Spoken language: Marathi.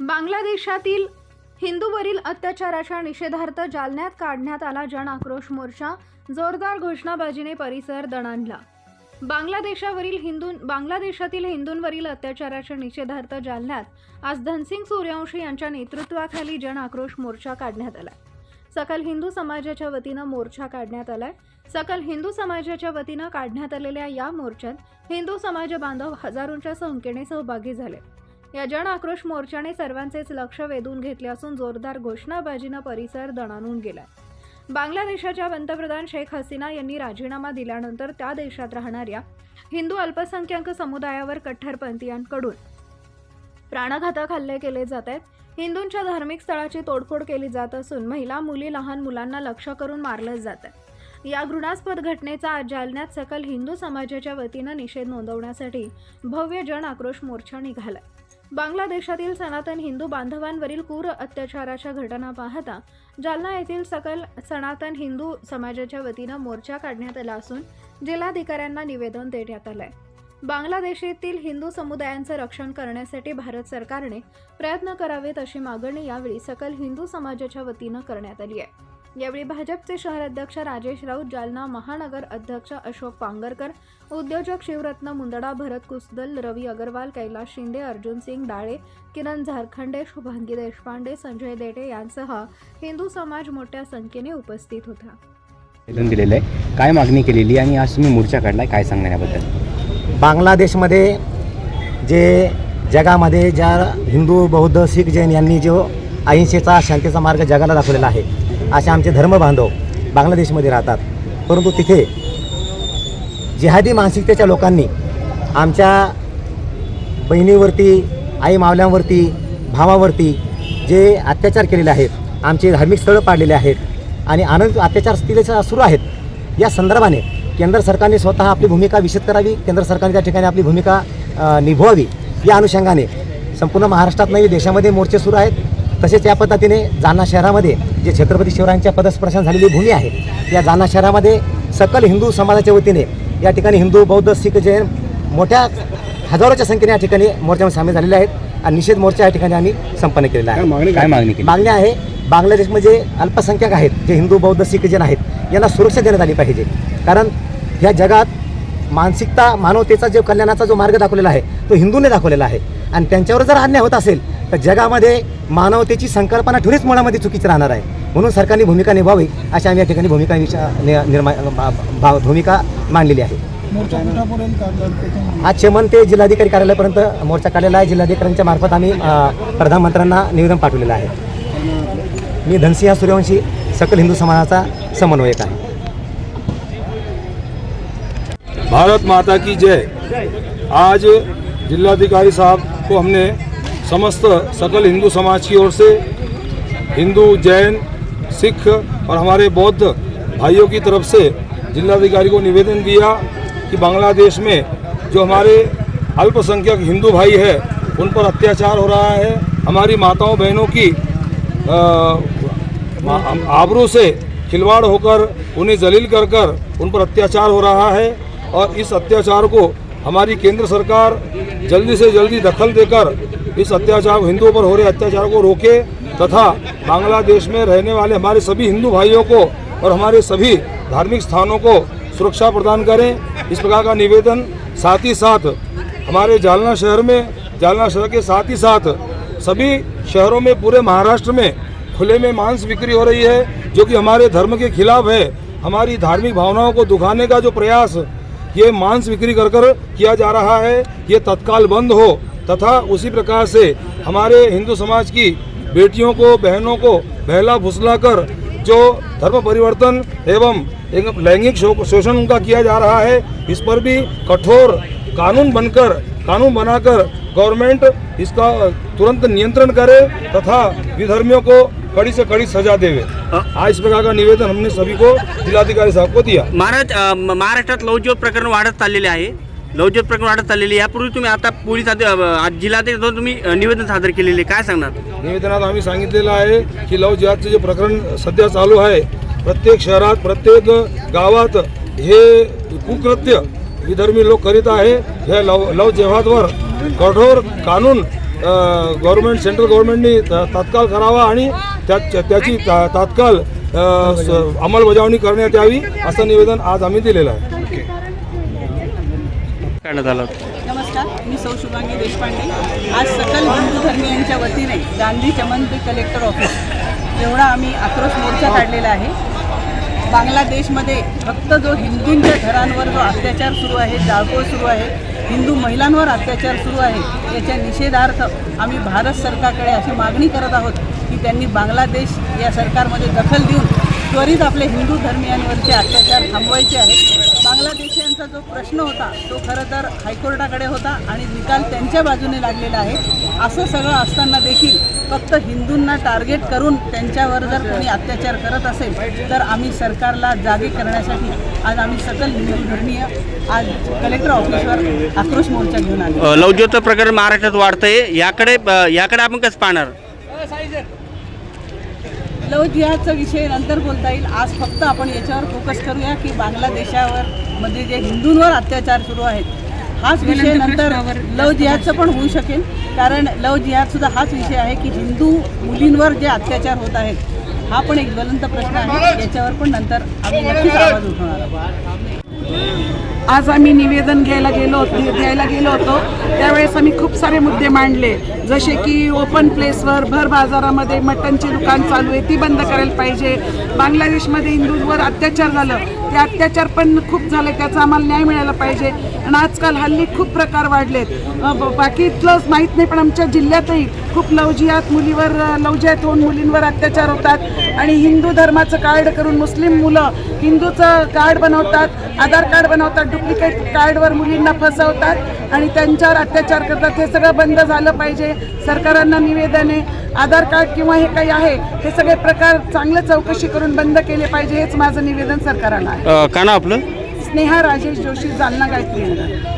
बांगलादेशातील हिंदूवरील अत्याचाराच्या निषेधार्थ जालन्यात काढण्यात आला जन आक्रोश मोर्चा जोरदार घोषणाबाजीने परिसर दणाणला. बांगलादेशावरील हिंदू बांगलादेशातील हिंदूंवरील अत्याचाराच्या निषेधार्थ जालन्यात आज धनसिंग सूर्यवंशी यांच्या नेतृत्वाखाली जन आक्रोश मोर्चा काढण्यात आला. सकल हिंदू समाजाच्या वतीनं मोर्चा काढण्यात आलाय. सकल हिंदू समाजाच्या वतीनं काढण्यात आलेल्या या मोर्चात हिंदू समाज बांधव हजारोंच्या संख्येने सहभागी झाले. या जन आक्रोश मोर्चाने सर्वांचेच लक्ष वेधून घेतले असून जोरदार घोषणाबाजीनं परिसर दणाणून गेलाय. बांगलादेशाच्या पंतप्रधान शेख हसीना यांनी राजीनामा दिल्यानंतर त्या देशात राहणाऱ्या हिंदू अल्पसंख्याक समुदायावर कट्टरपंथीयांकडून प्राणघातक हल्ले केले जात आहेत. हिंदूंच्या धार्मिक स्थळाची तोडफोड केली जात असून महिला मुली लहान मुलांना लक्ष करून मारलं जात आहे. या घृणास्पद घटनेचा आज जालन्यात सकल हिंदू समाजाच्या वतीनं निषेध नोंदवण्यासाठी भव्य जन आक्रोश मोर्चा निघालाय. बांगलादेशातील सनातन हिंदू बांधवांवरील क्रूर अत्याचाराच्या घटना पाहता जालना येथील सकल सनातन हिंदू समाजाच्या वतीनं मोर्चा काढण्यात आला असून जिल्हाधिकाऱ्यांना निवेदन देण्यात आलंय. बांगलादेशातील हिंदू समुदायांचं रक्षण करण्यासाठी भारत सरकारने प्रयत्न करावेत अशी मागणी यावेळी सकल हिंदू समाजाच्या वतीनं करण्यात आली आहे. यावेळी भाजपचे शहर अध्यक्ष राजेश राऊत जालना महानगर अध्यक्ष अशोक पांगरकर उद्योजक शिवरत्न मुंदडा भरत कुसदल रवी अगरवाल कैलास शिंदे अर्जुन सिंग डाळे किरण झारखंडे शुभांगी देशपांडे संजय देटे यांसह हिंदू समाज मोठ्या संख्येने उपस्थित होता. निवेदन दिलेलं आहे. काय मागणी केलेली आणि आज तुम्ही मोर्चा काढलाय काय सांगणार याबद्दल? बांगलादेशमध्ये जे जगामध्ये ज्या हिंदू बौद्ध शीख जैन यांनी जो अहिंसेचा शांतीचा मार्ग जगाला दाखवलेला आहे असे आमचे धर्मबांधव बांगलादेशमध्ये राहतात. परंतु तिथे जिहादी मानसिकतेच्या लोकांनी आमच्या बहिणीवरती आई मावल्यांवरती भावावरती जे अत्याचार केलेले आहेत आमचे धार्मिक स्थळं पाडलेले आहेत आणि आनंद अत्याचार तिथे सुरू आहेत या संदर्भाने केंद्र सरकारने स्वतः आपली भूमिका विशद करावी केंद्र सरकारने त्या ठिकाणी आपली भूमिका निभवावी या अनुषंगाने संपूर्ण महाराष्ट्रात नाही देशामध्ये मोर्चे सुरू आहेत. तसेच या पद्धतीने जालना शहरामध्ये जे छत्रपती शिवरायांच्या पदस्पर्शन झालेली भूमी आहे या जालना शहरामध्ये सकल हिंदू समाजाच्या वतीने या ठिकाणी हिंदू बौद्ध शीख जैन मोठ्या हजारोच्या संख्येने या ठिकाणी मोर्चामध्ये सामील झालेले आहेत आणि निषेध मोर्चा या ठिकाणी आम्ही संपन्न केलेला आहे. काय मागणी केली? मागणी आहे बांगलादेशमध्ये अल्पसंख्याक आहेत जे हिंदू बौद्ध शीख जन आहेत यांना सुरक्षा देण्यात आली पाहिजे. कारण ह्या जगात मानसिकता मानवतेचा जो कल्याणाचा जो मार्ग दाखवलेला आहे तो हिंदूने दाखवलेला आहे. आणि त्यांच्यावर जर अन्याय होत असेल तर जगामध्ये मानवतेची संकल्पना थोडीच मुळामध्ये चुकीची राहणार आहे. म्हणून सरकारने भूमिका निभावी अशी आम्ही या ठिकाणी भूमिका विचा- निर्मा भूमिका मांडलेली आहे. आज चेमन ते जिल्हाधिकारी कार्यालयापर्यंत मोर्चा काढलेला आहे. जिल्हाधिकाऱ्यांच्या मार्फत आम्ही प्रधानमंत्र्यांना निवेदन पाठवलेलं आहे. मी धनसिंह सूर्यवंशी सकल हिंदू समाजाचा समन्वयक आहे. भारत माता की जय। आज जिलाधिकारी साहब को हमने समस्त सकल हिंदू समाज की ओर से हिंदू, जैन, सिख और हमारे बौद्ध भाइयों की तरफ़ से जिलाधिकारी को निवेदन दिया कि बांग्लादेश में जो हमारे अल्पसंख्यक हिंदू भाई है, उन पर अत्याचार हो रहा है। हमारी माताओं बहनों की आबरू से खिलवाड़ होकर, उन्हें जलील कर कर उन पर अत्याचार हो रहा है और इस अत्याचार को हमारी केंद्र सरकार जल्दी से जल्दी दखल देकर इस अत्याचार हिंदुओं पर हो रहे अत्याचार को रोके तथा बांग्लादेश में रहने वाले हमारे सभी हिंदू भाइयों को और हमारे सभी धार्मिक स्थानों को सुरक्षा प्रदान करें। इस प्रकार का निवेदन साथ ही साथ हमारे जालना शहर में, जालना शहर के साथ ही साथ सभी शहरों में, पूरे महाराष्ट्र में खुले में मांस बिक्री हो रही है, जो कि हमारे धर्म के खिलाफ है। हमारी धार्मिक भावनाओं को दुखाने का जो प्रयास, ये मांस बिक्री कर कर किया जा रहा है, ये तत्काल बंद हो। तथा उसी प्रकार से हमारे हिंदू समाज की बेटियों को बहनों को बहला फुसला कर जो धर्म परिवर्तन एवं लैंगिक शोषण उनका किया जा रहा है इस पर भी कठोर कानून बनकर कानून बनाकर गवर्नमेंट इसका तुरंत नियंत्रण करे तथा विधर्मियों को कड़ी से कड़ी सजा देवे। आज इस प्रकार का निवेदन हमने सभी को जिलाधिकारी साहब को दिया। महाराज महाराष्ट्रात लवज्योत प्रकरण वाढत चाललेले आहे. लवज्योत प्रकरण वाढत चाललेले आहे. यापूर्वी तुम्ही आता पोलीस जाऊन तुम्ही निवेदन सादर केलेले आहे. काय सांगणार निवेदनात आम्ही सांगितलेलं आहे की लव जिहादचे जे प्रकरण सध्या चालू आहे प्रत्येक शहरात प्रत्येक गावात हे कुकृत्य विधर्मी लोक करीत आहे हे लव लव जिहादवर कठोर कानून गव्हर्नमेंट सेंट्रल गव्हर्नमेंटनी त- तात्काळ करावा आणि त्या त्याची ता- तात्काळ अंमलबजावणी करण्यात यावी असं निवेदन आज आम्ही दिलेलं आहे करण्यात आलं नमस्कार मी सौ शुभांगी देशपांडे. आज सकल हिंदू धर्मियांच्या वतीने गांधी चमन कलेक्टर ऑफिस एवढा आम्ही आक्रोश मोर्चा काढलेला आहे बांगलादेशमध्ये फक्त जो हिंदूंच्या घरांवर जो अत्याचार सुरू आहे जाळपोळ सुरू आहे हिंदू महिलांवर अत्याचार सुरू आहे याच्या निषेधार्थ आम्ही भारत सरकारकडे अशी मागणी करत आहोत की त्यांनी बांगलादेश या सरकारमध्ये दखल देऊन त्वरित आपले हिंदू धर्मियांवरचे अत्याचार थांबवायचे आहेत. बांगलादेशीयांचा जो प्रश्न होता तो खरं तर हायकोर्टाकडे होता आणि निकाल त्यांच्या बाजूने लागलेला आहे. असं सगळं असताना देखील फक्त हिंदूंना टार्गेट करून त्यांच्यावर जर कोणी अत्याचार करत असेल तर आम्ही सरकारला जागे करण्यासाठी आज आम्ही सकल हिंदू धर्मीय आज कलेक्टर ऑफिसवर आक्रोश मोर्चा घेऊन आलो. लवज्योत प्रकरण महाराष्ट्रात वाढतंय. याकडे याकडे आपण कसं पाहणार? लव जिहादचा विषय नंतर बोलता येईल. आज फक्त आपण याच्यावर फोकस करूया की बांगलादेशावर मध्ये जे हिंदूंवर अत्याचार सुरू आहेत हाच विषय नंतर लव जिहादचं पण होऊ शकेल. कारण लव जिहाद सुद्धा हाच विषय आहे की हिंदू मुलींवर जे अत्याचार होत आहेत हा पण एक ज्वलंत प्रश्न आहे. याच्यावर पण नंतर आम्ही नक्कीच आवाज उठवणार आहोत. आज आम्ही निवेदन घ्यायला गेलो होतो द्यायला गेलो होतो. त्यावेळेस आम्ही खूप सारे मुद्दे मांडले. जसे की ओपन प्लेसवर भर बाजारामध्ये मटणचे दुकान चालू आहे ती बंद करायला पाहिजे. बांगलादेशमध्ये हिंदूंवर अत्याचार झालं ते अत्याचार पण खूप झाले त्याचा आम्हाला न्याय मिळायला पाहिजे. आणि आजकाल हल्ली खूप प्रकार वाढलेत. बाकीतलंच माहीत नाही पण आमच्या जिल्ह्यातही खूप लवजियात मुलीवर लवजियात होऊन मुलींवर अत्याचार होतात. आणि हिंदू धर्माचं कार्ड करून मुस्लिम मुलं हिंदूचं कार्ड बनवतात आधार कार्ड बनवतात डुप्लिकेट कार्डवर मुलींना फसवतात आणि त्यांच्यावर अत्याचार करतात. हे सगळं बंद झालं पाहिजे सरकारांना निवेदन. आहे आधार कार्ड किंवा हे काही आहे हे सगळे प्रकार चांगलं चौकशी करून बंद केले पाहिजे हेच माझं निवेदन सरकारांना आहे. का ना आपलं? स्नेहा राजेश जोशी जालना गायत्री नगर